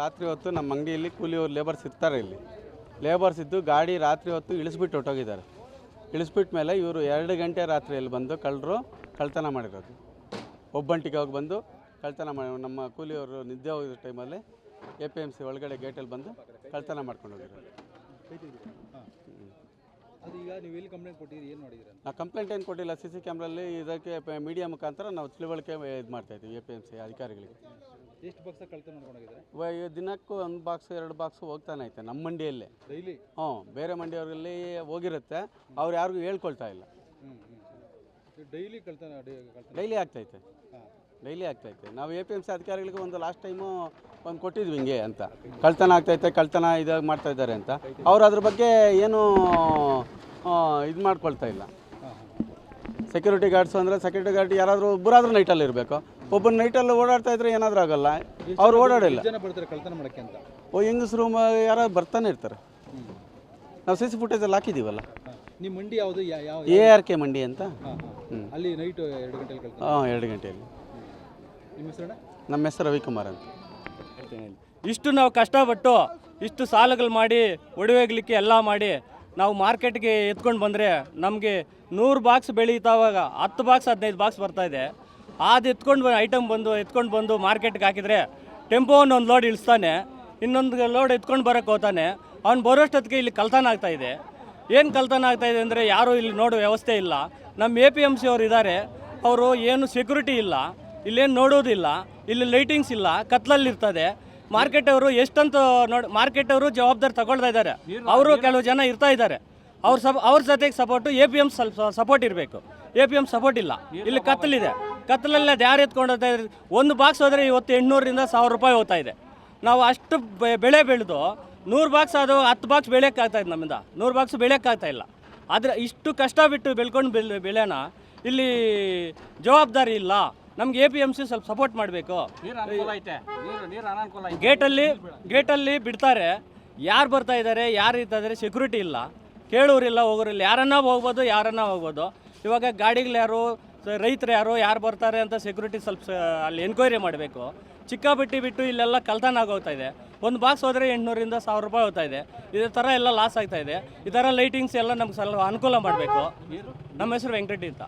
ರಾತ್ರಿ ಹೊತ್ತು ನಮ್ಮ ಅಂಗಡಿಯಲ್ಲಿ ಕೂಲಿಯವ್ರು ಲೇಬರ್ಸ್ ಇರ್ತಾರೆ ಇಲ್ಲಿ. ಲೇಬರ್ಸ್ ಇದ್ದು ಗಾಡಿ ರಾತ್ರಿ ಹೊತ್ತು ಇಳಿಸ್ಬಿಟ್ಟು ಹೊಟ್ಟೋಗಿದ್ದಾರೆ ಇಳಿಸ್ಬಿಟ್ಟ ಮೇಲೆ ಇವರು ಎರಡು ಗಂಟೆ ರಾತ್ರಿಯಲ್ಲಿ ಬಂದು ಕಳ್ಳರು ಕಳ್ತನ ಮಾಡಿರೋದು ಒಬ್ಬಂಟಿಗೆ ಹೋಗಿ ಬಂದು ಕಳ್ತನ ಮಾಡಿ ನಮ್ಮ ಕೂಲಿಯವರು ನಿದ್ದೆ ಹೋಗಿರೋ ಟೈಮಲ್ಲಿ ಎ ಪಿ ಎಂ ಸಿ ಒಳಗಡೆ ಗೇಟಲ್ಲಿ ಬಂದು ಕಳ್ತನ ಮಾಡ್ಕೊಂಡು ಹೋಗಿರೋದು ನಾವು ಕಂಪ್ಲೇಂಟ್ ಏನು ಕೊಟ್ಟಿಲ್ಲ. ಸಿ ಸಿ ಕ್ಯಾಮ್ರಲ್ಲಿ ಇದಕ್ಕೆ ಮೀಡಿಯಾ ಮುಖಾಂತರ ನಾವು ತಿಳುವಳಿಕೆ ಇದು ಮಾಡ್ತಾಯಿದ್ದೀವಿ ಎ ಪಿ ಎಂ ಸಿ ಅಧಿಕಾರಿಗಳಿಗೆ. ಎಷ್ಟು ಬಾಕ್ಸ್ ದಿನಕ್ಕೂ ಒಂದು ಬಾಕ್ಸ್ ಎರಡು ಬಾಕ್ಸ್ ಹೋಗ್ತಾನೆ ಐತೆ ನಮ್ಮ ಮಂಡಿಯಲ್ಲೇ. ಡೈಲಿ ಹ್ಞೂ ಬೇರೆ ಮಂಡಿಯವ್ರಲ್ಲಿ ಹೋಗಿರುತ್ತೆ. ಅವ್ರು ಯಾರಿಗೂ ಹೇಳ್ಕೊಳ್ತಾ ಇಲ್ಲ. ಡೈಲಿ ಕಳ್ತನ ಡೈಲಿ ಆಗ್ತೈತೆ ಡೈಲಿ ಆಗ್ತೈತೆ ನಾವು ಎ ಪಿ ಎಂ ಸಿ ಅಧಿಕಾರಿಗಳಿಗೆ ಒಂದು ಲಾಸ್ಟ್ ಟೈಮು ಒಂದು ಕೊಟ್ಟಿದ್ವಿ ಹಿಂಗೆ ಅಂತ. ಕಳ್ತನ ಆಗ್ತೈತೆ ಕಳ್ತನ ಇದಾಗಿ ಮಾಡ್ತಾ ಇದ್ದಾರೆ ಅಂತ. ಅವ್ರು ಅದ್ರ ಬಗ್ಗೆ ಏನು ಇದು ಮಾಡ್ಕೊಳ್ತಾ ಇಲ್ಲ. ಸೆಕ್ಯೂರಿಟಿ ಗಾರ್ಡ್ಸ್ ಅಂದರೆ ಸೆಕ್ಯೂರಿಟಿ ಗಾರ್ಡ್ ಯಾರಾದರೂ ಒಬ್ಬರಾದ್ರೂ ನೈಟಲ್ಲಿ ಇರಬೇಕು. ಒಬ್ಬನ ನೈಟಲ್ಲಿ ಓಡಾಡ್ತಾ ಇದ್ರೆ ಏನಾದರೂ ಆಗಲ್ಲ. ಅವ್ರು ಓಡಾಡಿಲ್ಲ. ಜನ ಬರ್ತಾರೆ ಕಳ್ತನ ಮಾಡೋಕ್ಕೆ ಅಂತ. ಓ ಹೆಂಗಸ್ರು ಮ ಯಾರು ಬರ್ತಾನೆ ಇರ್ತಾರೆ. ನಾವು ಸಿ ಸಿ ಫುಟೇಜಲ್ಲಿ ಹಾಕಿದ್ದೀವಲ್ಲ ಹಾಂ ನಿಮ್ಮ ಮಂಡಿ ಯಾವುದು? ಯಾ- ಯಾವ ಎ ಆರ್ ಕೆ ಮಂಡಿ ಅಂತ? ಹಾಂ ಹಾಂ. ಅಲ್ಲಿ ನೈಟ್ ಎರಡು ಗಂಟೆಲಿ ಕಳ್ತನ ಹಾಂ ಎರಡು ಗಂಟೆಯಲ್ಲಿ ನಿಮ್ಮ ಹೆಸರಣ್ಣ? ನಮ್ಮ ಹೆಸರು ರವಿಕುಮಾರ್ ಅಂತ. ಇಷ್ಟು ನಾವು ಕಷ್ಟಪಟ್ಟು ಇಷ್ಟು ಸಾಲಗಳು ಮಾಡಿ ಒಡವೆಗ್ಲಿಕ್ಕೆ ಎಲ್ಲ ಮಾಡಿ ನಾವು ಮಾರ್ಕೆಟ್ಗೆ ಎತ್ಕೊಂಡು ಬಂದರೆ ನಮಗೆ ನೂರು ಬಾಕ್ಸ್ ಬೆಳೀತಾವಾಗ ಹತ್ತು ಬಾಕ್ಸ್ ಹದಿನೈದು ಬಾಕ್ಸ್ ಬರ್ತಾಯಿದೆ ಅದು ಎತ್ಕೊಂಡು ಐಟಮ್ ಬಂದು, ಎತ್ಕೊಂಡು ಬಂದು ಮಾರ್ಕೆಟ್ಗೆ ಹಾಕಿದರೆ ಟೆಂಪೋವನ್ನು ಒಂದು ಲೋಡ್ ಇಳಿಸ್ತಾನೆ. ಇನ್ನೊಂದು ಲೋಡ್ ಎತ್ಕೊಂಡು ಬರೋಕ್ಕೆ ಹೋಗ್ತಾನೆ. ಅವ್ನು ಬರೋಷ್ಟೊತ್ತಿಗೆ ಇಲ್ಲಿ ಕಲ್ತಾನ ಆಗ್ತಾ ಇದೆ. ಏನು ಕಲ್ತಾನ ಆಗ್ತಾ ಇದೆ ಅಂದರೆ ಯಾರೂ ಇಲ್ಲಿ ನೋಡೋ ವ್ಯವಸ್ಥೆ ಇಲ್ಲ. ನಮ್ಮ ಎ ಪಿ ಎಂ ಸಿ ಅವರು ಇದ್ದಾರೆ ಅವರು ಏನು ಸೆಕ್ಯೂರಿಟಿ ಇಲ್ಲ. ಇಲ್ಲೇನು ನೋಡೋದಿಲ್ಲ. ಇಲ್ಲಿ ಲೈಟಿಂಗ್ಸ್ ಇಲ್ಲ. ಕತ್ಲಲ್ಲಿರ್ತದೆ. ಮಾರ್ಕೆಟ್ ಅವರು ಎಷ್ಟಂತ ನೋಡಿ ಮಾರ್ಕೆಟ್ ಅವರು ಜವಾಬ್ದಾರಿ ತಗೊಳ್ತಾ ಇದ್ದಾರೆ. ಅವರು ಕೆಲವು ಜನ ಇರ್ತಾ ಇದ್ದಾರೆ. ಅವ್ರ ಸಪ್ ಅವ್ರ ಜೊತೆಗೆ ಸಪೋರ್ಟು ಎ ಪಿ ಎಂ ಸ್ವಲ್ಪ ಸಪೋರ್ಟ್ ಇರಬೇಕು. ಎ ಪಿ ಎಂ ಸಪೋರ್ಟ್ ಇಲ್ಲ. ಇಲ್ಲಿ ಕತ್ತಲಿದೆ. ಕತ್ತಲಲ್ಲಿ ಅದು ಯಾರು ಎತ್ಕೊಂಡು ಹೋಗ್ತಾ ಇದ್ದಾರೆ. ಒಂದು ಬಾಕ್ಸ್ ಹೋದರೆ ಇವತ್ತು ಎಂಟುನೂರಿಂದ ಸಾವಿರ ರೂಪಾಯಿ ಹೋಗ್ತಾ ಇದೆ. ನಾವು ಅಷ್ಟು ಬೆ- ಬೆಳೆ ಬೆಳೆದು ನೂರು ಬಾಕ್ಸ್ ಅದು ಹತ್ತು ಬಾಕ್ಸ್ ಬೆಳೆಯೋಕ್ಕಾಗ್ತಾ ಇದೆ ನಮ್ಮಿಂದ. ನೂರು ಬಾಕ್ಸ್ ಬೆಳೆಯೋಕ್ಕಾಗ್ತಾ ಇಲ್ಲ. ಆದರೆ ಇಷ್ಟು ಕಷ್ಟ ಬಿಟ್ಟು ಬೆಳ್ಕೊಂಡು ಬೆಳೆ ಬೆಳೆನ ಇಲ್ಲಿ ಜವಾಬ್ದಾರಿ ಇಲ್ಲ. ನಮ್ಗೆ ಎ ಪಿ ಎಂ ಸಿ ಸ್ವಲ್ಪ ಸಪೋರ್ಟ್ ಮಾಡಬೇಕು. ಗೇಟಲ್ಲಿ ಗೇಟಲ್ಲಿ ಬಿಡ್ತಾರೆ. ಯಾರು ಬರ್ತಾ ಇದ್ದಾರೆ ಯಾರು ಇರ್ತಾ ಇದ್ದಾರೆ ಸೆಕ್ಯೂರಿಟಿ ಇಲ್ಲ. ಕೇಳೋರಿಲ್ಲ ಹೋಗೋರಿಲ್ಲ. ಯಾರನ್ನ ಹೋಗ್ಬೋದು ಯಾರನ್ನ ಹೋಗ್ಬೋದು. ಇವಾಗ ಗಾಡಿಗಳು ಯಾರು ರೈತರು ಯಾರು ಯಾರು ಬರ್ತಾರೆ ಅಂತ ಸೆಕ್ಯೂರಿಟಿ ಸ್ವಲ್ಪ ಅಲ್ಲಿ ಎನ್ಕ್ವೈರಿ ಮಾಡಬೇಕು. ಚಿಕ್ಕ ಬಿಟ್ಟು ಬಿಟ್ಟು ಇಲ್ಲೆಲ್ಲ ಕಳ್ತಾನ ಆಗೋಗ್ತಾ ಇದೆ. ಒಂದು ಬಾಕ್ಸ್ ಹೋದರೆ ಎಂಟುನೂರಿಂದ ಸಾವಿರ ರೂಪಾಯಿ ಹೋಗ್ತಾ ಇದೆ. ಇದೇ ಥರ ಎಲ್ಲ ಲಾಸ್ ಆಗ್ತಾ ಇದೆ. ಈ ಥರ ಲೈಟಿಂಗ್ಸ್ ಎಲ್ಲ ನಮ್ಗೆ ಸ್ವಲ್ಪ ಅನುಕೂಲ ಮಾಡಬೇಕು. ನಮ್ಮ ಹೆಸರು ವೆಂಕಟೇಶ್ ಅಂತ.